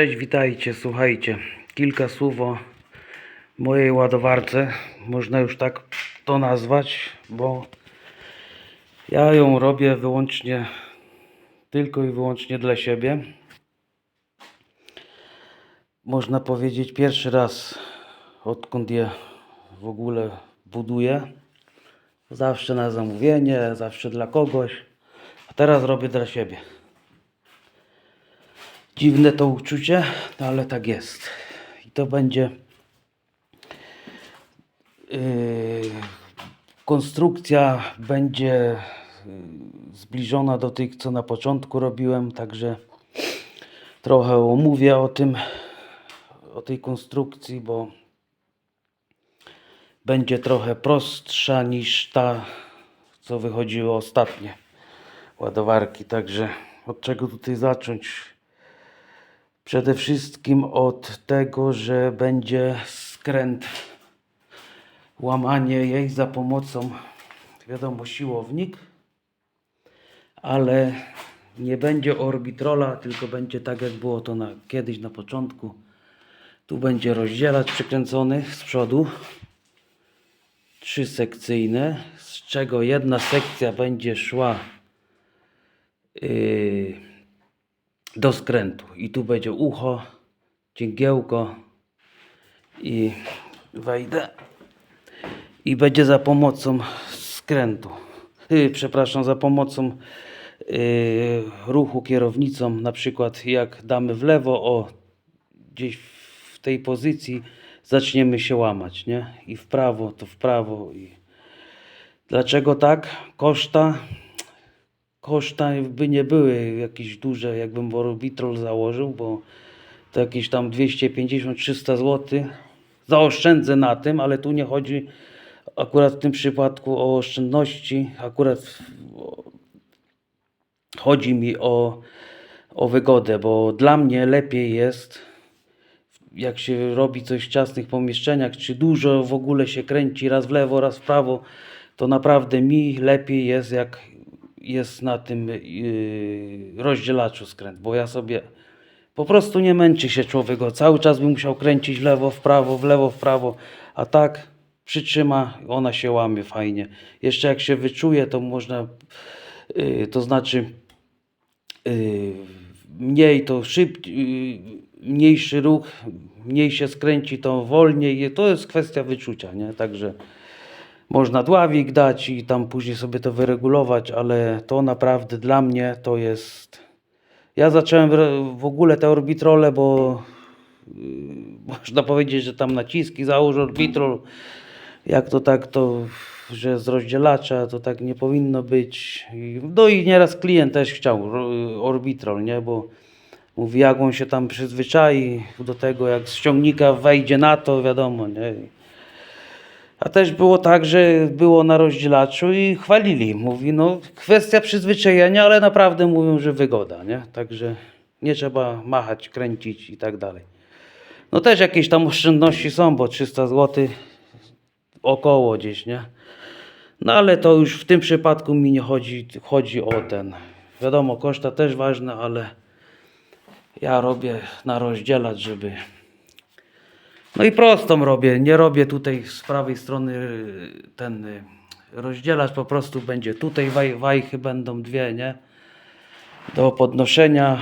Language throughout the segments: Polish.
Cześć, witajcie, słuchajcie. Kilka słów o mojej ładowarce. Można już tak to nazwać, bo ja ją robię wyłącznie, tylko i wyłącznie dla siebie. Można powiedzieć pierwszy raz, odkąd je w ogóle buduję. Zawsze na zamówienie, zawsze dla kogoś, a teraz robię dla siebie. Dziwne to uczucie, no ale tak jest. I to będzie yy, konstrukcja będzie yy, zbliżona do tych, co na początku robiłem, także trochę omówię o tym, o tej konstrukcji, bo będzie trochę prostsza niż ta, co wychodziło ostatnie ładowarki. Także od czego tutaj zacząć? Przede wszystkim od tego, że będzie skręt, łamanie jej za pomocą, wiadomo, siłownik, ale nie będzie orbitrola, tylko będzie tak jak było to na, kiedyś na początku. Tu będzie rozdzielacz przykręcony z przodu, trzy sekcyjne, z czego jedna sekcja będzie szła yy, do skrętu. I tu będzie ucho, cingiełko i wejdę. I będzie za pomocą skrętu. Yy, przepraszam, za pomocą yy, ruchu kierownicą. Na przykład jak damy w lewo, o gdzieś w tej pozycji zaczniemy się łamać, nie? I w prawo, to w prawo. I... Dlaczego tak? Koszta koszta by nie były jakieś duże, jakbym orbitrol założył, bo to jakieś tam 250-300 zł zaoszczędzę na tym, ale tu nie chodzi akurat w tym przypadku o oszczędności, akurat chodzi mi o, o wygodę, bo dla mnie lepiej jest jak się robi coś w ciasnych pomieszczeniach, czy dużo w ogóle się kręci raz w lewo, raz w prawo, to naprawdę mi lepiej jest jak jest na tym yy, rozdzielaczu skręt, bo ja sobie po prostu nie męczy się człowiek, cały czas bym musiał kręcić w lewo, w prawo, w lewo, w prawo, a tak przytrzyma, ona się łamie fajnie. Jeszcze jak się wyczuje, to można, yy, to znaczy yy, mniej to szybciej, mniejszy ruch, mniej się skręci, to wolniej. To jest kwestia wyczucia, nie? Także można dławik dać i tam później sobie to wyregulować, ale to naprawdę dla mnie to jest. Ja zacząłem w- ogóle te orbitrole, bo yy, można powiedzieć, że tam naciski załóż orbitrol. Jak to tak, to że z rozdzielacza to tak nie powinno być. No i nieraz klient też chciał ro- orbitrol, nie? Bo mówi, jak on się tam przyzwyczai do tego, jak z ciągnika wejdzie na to, wiadomo, nie? A też było tak, że było na rozdzielaczu i chwalili. Mówi, no kwestia przyzwyczajenia, ale naprawdę mówią, że wygoda, nie? Także nie trzeba machać, kręcić i tak dalej. No też jakieś tam oszczędności są, bo 300 zł około gdzieś, nie? No ale to już w tym przypadku mi nie chodzi, chodzi o ten. Wiadomo, koszta też ważne, ale ja robię na rozdzielacz, żeby no i prostą robię, nie robię tutaj z prawej strony y, ten y, rozdzielacz, po prostu będzie tutaj waj, wajchy będą dwie, nie? Do podnoszenia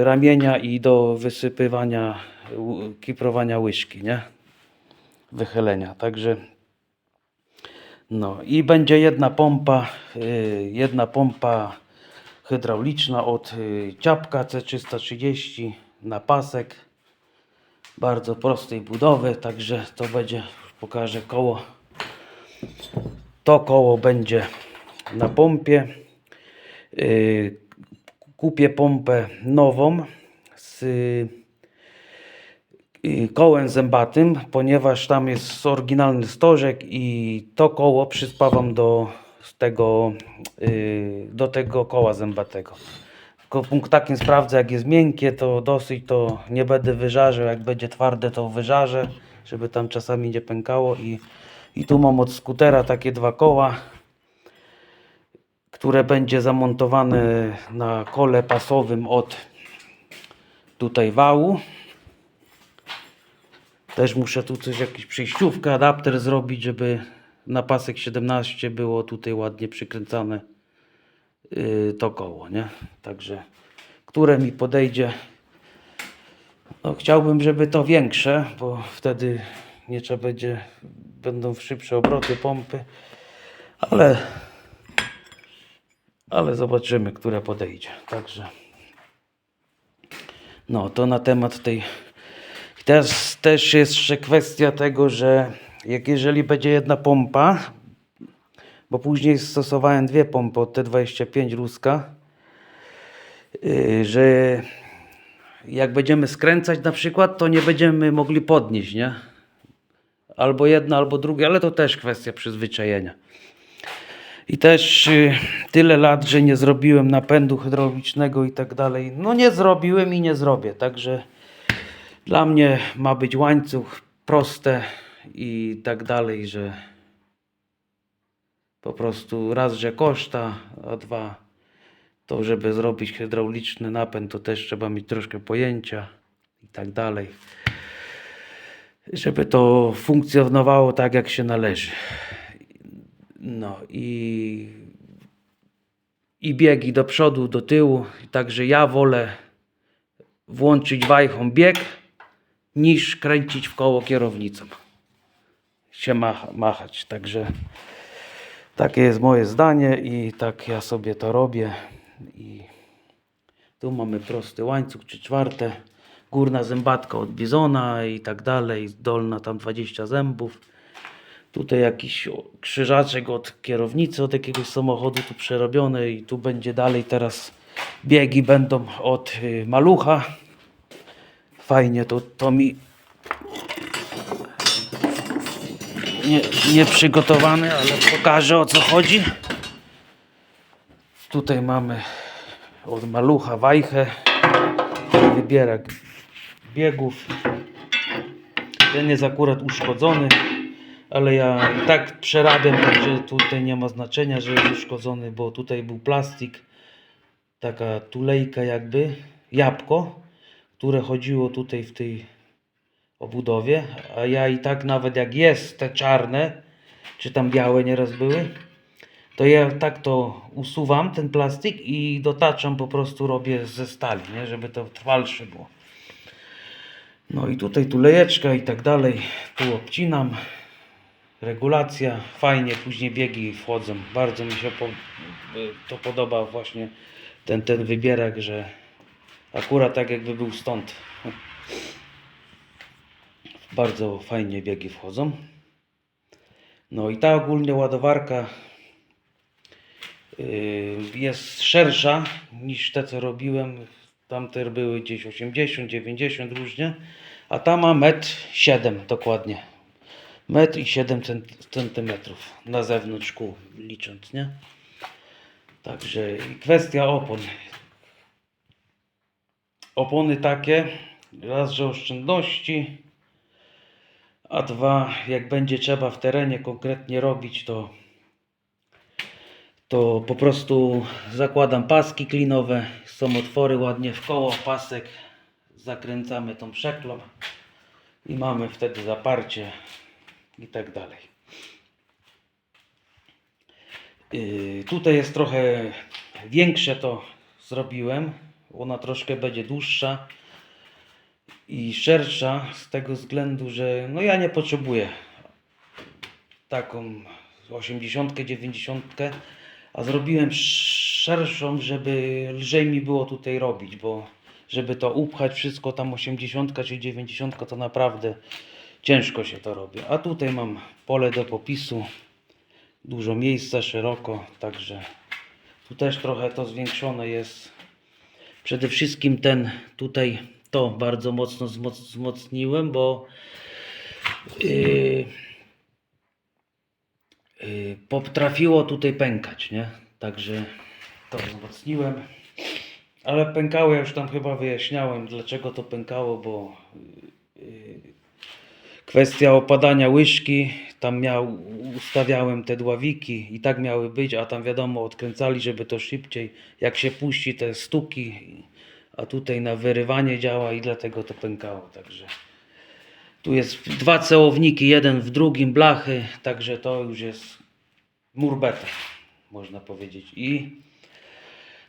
y, ramienia i do wysypywania, kiprowania łyżki, nie? Wychylenia, także no. I będzie jedna pompa, jedna pompa hydrauliczna od ciapka C330 na pasek bardzo prostej budowy, także to będzie, pokażę koło. To koło będzie na pompie. Yy, Kupię pompę nową z yy, kołem zębatym, ponieważ tam jest oryginalny stożek i to koło przyspawam do tego, yy, do tego koła zębatego. Punkt takim sprawdzę, jak jest miękkie, to dosyć to nie będę wyżarzał, jak będzie twarde, to wyżarzę, żeby tam czasami nie pękało. I, i tu mam od skutera takie dwa koła, które będzie zamontowane na kole pasowym od tutaj wału. Też muszę tu coś, jakieś przejściówkę, adapter zrobić, żeby na pasek 17 było tutaj ładnie przykręcane to koło, nie? Także, które mi podejdzie. No, chciałbym, żeby to większe, bo wtedy nie trzeba będzie, będą szybsze obroty pompy, ale, ale zobaczymy, które podejdzie. Także, no to na temat tej. Teraz też jest jeszcze kwestia tego, że jak jeżeli będzie jedna pompa, bo później stosowałem dwie pompy od T25 Ruska, yy, że jak będziemy skręcać na przykład, to nie będziemy mogli podnieść, nie? Albo jedno, albo drugie, ale to też kwestia przyzwyczajenia. I też y, tyle lat, że nie zrobiłem napędu hydraulicznego i tak dalej. No nie zrobiłem i nie zrobię, także dla mnie ma być łańcuch proste i tak dalej, że po prostu raz, że koszta, a dwa, to żeby zrobić hydrauliczny napęd, to też trzeba mieć troszkę pojęcia i tak dalej. Żeby to funkcjonowało tak, jak się należy. No i, i biegi do przodu, do tyłu. Także ja wolę włączyć wajchą bieg, niż kręcić w koło kierownicą. Się macha, machać. Także takie jest moje zdanie i tak ja sobie to robię. I tu mamy prosty łańcuch, czy czwarte. Górna zębatka od bizona i tak dalej. Dolna tam 20 zębów. Tutaj jakiś krzyżaczek od kierownicy, od jakiegoś samochodu tu przerobiony i tu będzie dalej teraz biegi będą od y, malucha. Fajnie to, to mi nie, nie przygotowany, ale pokażę o co chodzi. Tutaj mamy od malucha wajchę, wybierak biegów. Ten jest akurat uszkodzony, ale ja tak przerabiam, także tutaj nie ma znaczenia, że jest uszkodzony, bo tutaj był plastik, taka tulejka jakby, jabłko, które chodziło tutaj w tej obudowie, a ja i tak nawet jak jest te czarne, czy tam białe nieraz były, to ja tak to usuwam, ten plastik i dotaczam, po prostu robię ze stali, nie? żeby to trwalsze było. No i tutaj tulejeczka i tak dalej, tu obcinam, regulacja, fajnie, później biegi wchodzą, bardzo mi się po, to podoba właśnie ten, ten wybierak, że akurat tak jakby był stąd. Bardzo fajnie biegi wchodzą. No i ta ogólnie ładowarka yy, jest szersza niż te co robiłem. Tamte były gdzieś 80, 90 różnie, a ta ma 1,7 m dokładnie. 1,7 m centymetrów na zewnątrz kół licząc, nie? Także kwestia opon. Opony takie, raz, że oszczędności, a dwa, jak będzie trzeba w terenie konkretnie robić, to, to po prostu zakładam paski klinowe, są otwory ładnie w koło, pasek, zakręcamy tą przeklop i mamy wtedy zaparcie i tak dalej. Yy, tutaj jest trochę większe to zrobiłem, ona troszkę będzie dłuższa i szersza z tego względu, że no ja nie potrzebuję taką 80, 90, a zrobiłem szerszą, żeby lżej mi było tutaj robić, bo żeby to upchać wszystko tam 80 czy 90 to naprawdę ciężko się to robi. A tutaj mam pole do popisu, dużo miejsca, szeroko, także tu też trochę to zwiększone jest. Przede wszystkim ten tutaj to bardzo mocno wzmoc- wzmocniłem, bo yy, yy, potrafiło tutaj pękać, nie? Także to wzmocniłem. Ale pękało, ja już tam chyba wyjaśniałem, dlaczego to pękało, bo yy, kwestia opadania łyżki, tam miał, ustawiałem te dławiki i tak miały być, a tam wiadomo, odkręcali, żeby to szybciej, jak się puści te stuki, a tutaj na wyrywanie działa i dlatego to pękało, także tu jest dwa cełowniki, jeden w drugim, blachy, także to już jest mur beta, można powiedzieć. I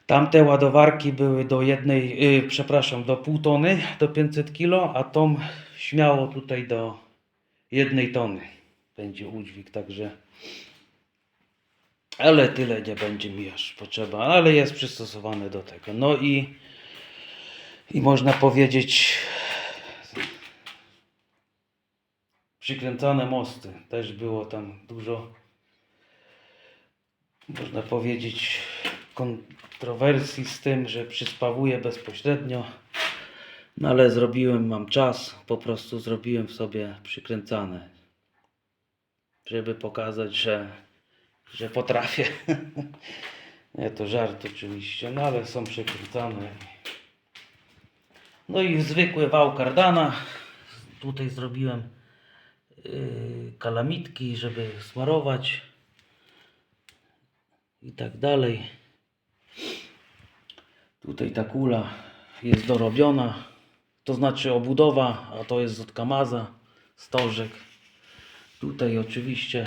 tamte ładowarki były do jednej, yy, przepraszam, do pół tony, do 500 kg, a tą śmiało tutaj do jednej tony będzie udźwig, także ale tyle nie będzie mi aż potrzeba, ale jest przystosowane do tego. No i, i można powiedzieć przykręcane mosty. Też było tam dużo, można powiedzieć, kontrowersji z tym, że przyspawuje bezpośrednio. No ale zrobiłem, mam czas, po prostu zrobiłem sobie przykręcane, żeby pokazać, że, że potrafię. Nie, to żart oczywiście, no ale są przykręcane. No i zwykły wał kardana. Tutaj zrobiłem yy, kalamitki, żeby smarować i tak dalej. Tutaj ta kula jest dorobiona, to znaczy obudowa, a to jest od Kamaza, stożek. Tutaj oczywiście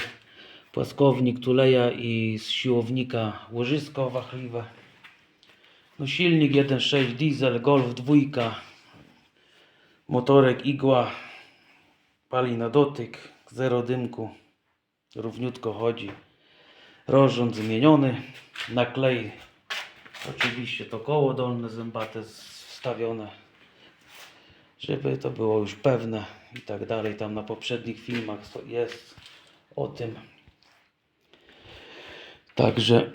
płaskownik tuleja i z siłownika łożysko wachliwe. No silnik 1.6 diesel, Golf 2, motorek igła, pali na dotyk, zero dymku, równiutko chodzi. Rozrząd zmieniony, naklej oczywiście to koło dolne zębate wstawione, żeby to było już pewne i tak dalej. Tam na poprzednich filmach jest o tym. Także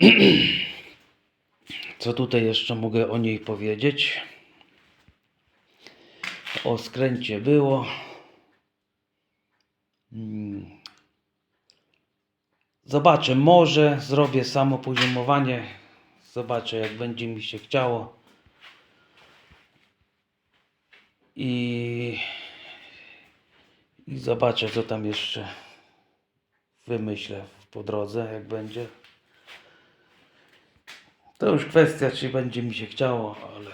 co tutaj jeszcze mogę o niej powiedzieć? O skręcie było. Mm. Zobaczę, może zrobię samo poziomowanie. Zobaczę, jak będzie mi się chciało. I, I zobaczę, co tam jeszcze wymyślę po drodze, jak będzie. To już kwestia, czy będzie mi się chciało, ale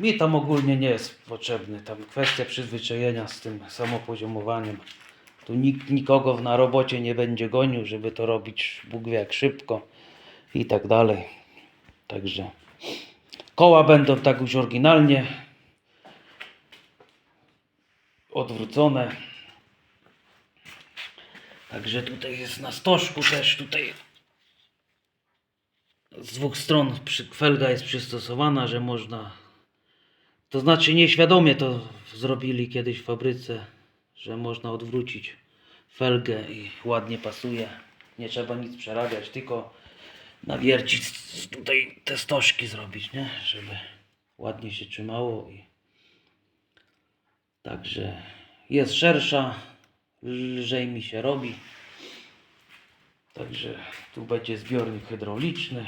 mi tam ogólnie nie jest potrzebny. Tam kwestia przyzwyczajenia z tym samopoziomowaniem. Tu nikt nikogo na robocie nie będzie gonił, żeby to robić Bóg wie jak szybko i tak dalej. Także koła będą tak już oryginalnie odwrócone. Także tutaj jest na stożku też tutaj z dwóch stron felga jest przystosowana, że można. To znaczy nieświadomie to zrobili kiedyś w fabryce, że można odwrócić felgę i ładnie pasuje. Nie trzeba nic przerabiać, tylko nawiercić tutaj te stożki zrobić, nie? Żeby ładnie się trzymało i także jest szersza, lżej mi się robi. Także tu będzie zbiornik hydrauliczny.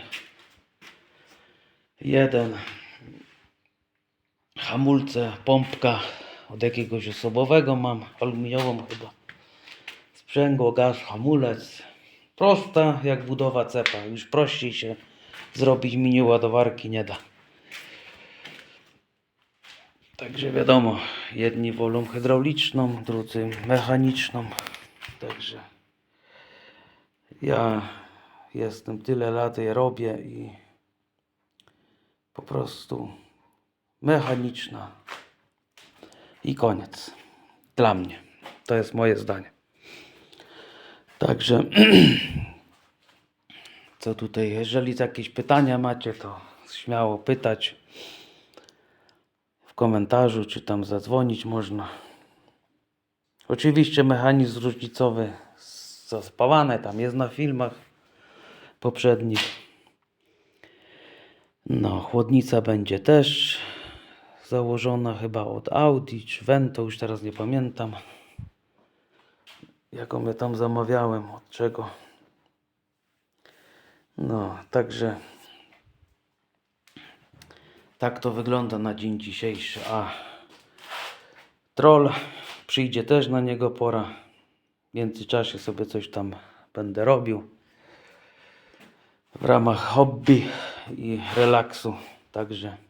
Jeden. Hamulce, pompka od jakiegoś osobowego mam, aluminiową chyba. Sprzęgło, gaz, hamulec. Prosta jak budowa cepa. Już prościej się zrobić mini ładowarki nie da. Także wiadomo, jedni wolą hydrauliczną, drudzy mechaniczną. Także ja jestem tyle lat je robię i po prostu mechaniczna i koniec. Dla mnie. To jest moje zdanie. Także co tutaj, jeżeli jakieś pytania macie, to śmiało pytać w komentarzu, czy tam zadzwonić można. Oczywiście mechanizm różnicowy zaspawany, tam jest na filmach poprzednich. No, chłodnica będzie też założona chyba od Audi czy Vento, już teraz nie pamiętam. Jaką ja tam zamawiałem, od czego. No, także tak to wygląda na dzień dzisiejszy. A troll przyjdzie też na niego pora. W międzyczasie sobie coś tam będę robił w ramach hobby i relaksu. Także